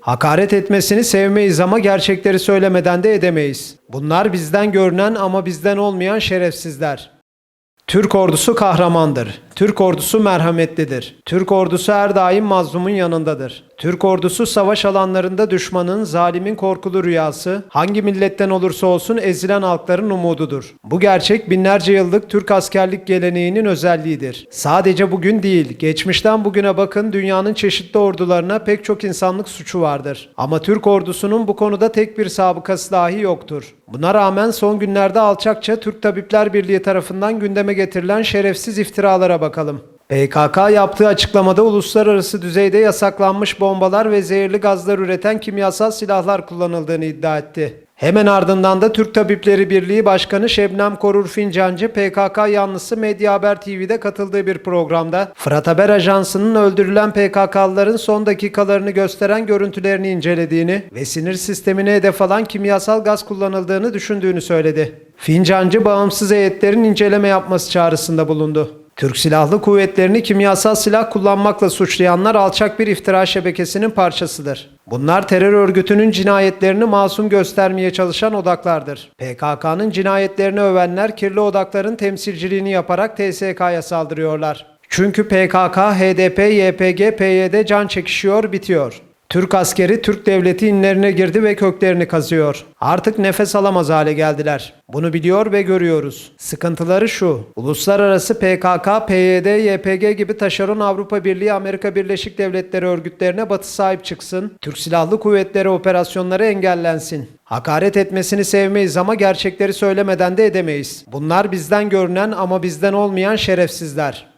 Hakaret etmesini sevmeyiz ama gerçekleri söylemeden de edemeyiz. Bunlar bizden görünen ama bizden olmayan şerefsizler. Türk ordusu kahramandır. Türk ordusu merhametlidir. Türk ordusu her daim mazlumun yanındadır. Türk ordusu savaş alanlarında düşmanın, zalimin korkulu rüyası, hangi milletten olursa olsun ezilen halkların umududur. Bu gerçek binlerce yıllık Türk askerlik geleneğinin özelliğidir. Sadece bugün değil, geçmişten bugüne bakın dünyanın çeşitli ordularına pek çok insanlık suçu vardır. Ama Türk ordusunun bu konuda tek bir sabıkası dahi yoktur. Buna rağmen son günlerde alçakça Türk Tabipler Birliği tarafından gündeme getirilen şerefsiz iftiralara bakalım. PKK yaptığı açıklamada uluslararası düzeyde yasaklanmış bombalar ve zehirli gazlar üreten kimyasal silahlar kullanıldığını iddia etti. Hemen ardından da Türk Tabipleri Birliği Başkanı Şebnem Korur Fincancı PKK yanlısı Medya Haber TV'de katıldığı bir programda Fırat Haber Ajansı'nın öldürülen PKK'lıların son dakikalarını gösteren görüntülerini incelediğini ve sinir sistemine hedef alan kimyasal gaz kullanıldığını düşündüğünü söyledi. Fincancı bağımsız heyetlerin inceleme yapması çağrısında bulundu. Türk Silahlı Kuvvetleri'ni kimyasal silah kullanmakla suçlayanlar alçak bir iftira şebekesinin parçasıdır. Bunlar terör örgütünün cinayetlerini masum göstermeye çalışan odaklardır. PKK'nın cinayetlerini övenler kirli odakların temsilciliğini yaparak TSK'ya saldırıyorlar. Çünkü PKK, HDP, YPG, PYD can çekişiyor, bitiyor. Türk askeri Türk devleti inlerine girdi ve köklerini kazıyor. Artık nefes alamaz hale geldiler. Bunu biliyor ve görüyoruz. Sıkıntıları şu. Uluslararası PKK, PYD, YPG gibi taşeron Avrupa Birliği, Amerika Birleşik Devletleri örgütlerine Batı sahip çıksın. Türk Silahlı Kuvvetleri operasyonları engellensin. Hakaret etmesini sevmeyiz ama gerçekleri söylemeden de edemeyiz. Bunlar bizden görünen ama bizden olmayan şerefsizler.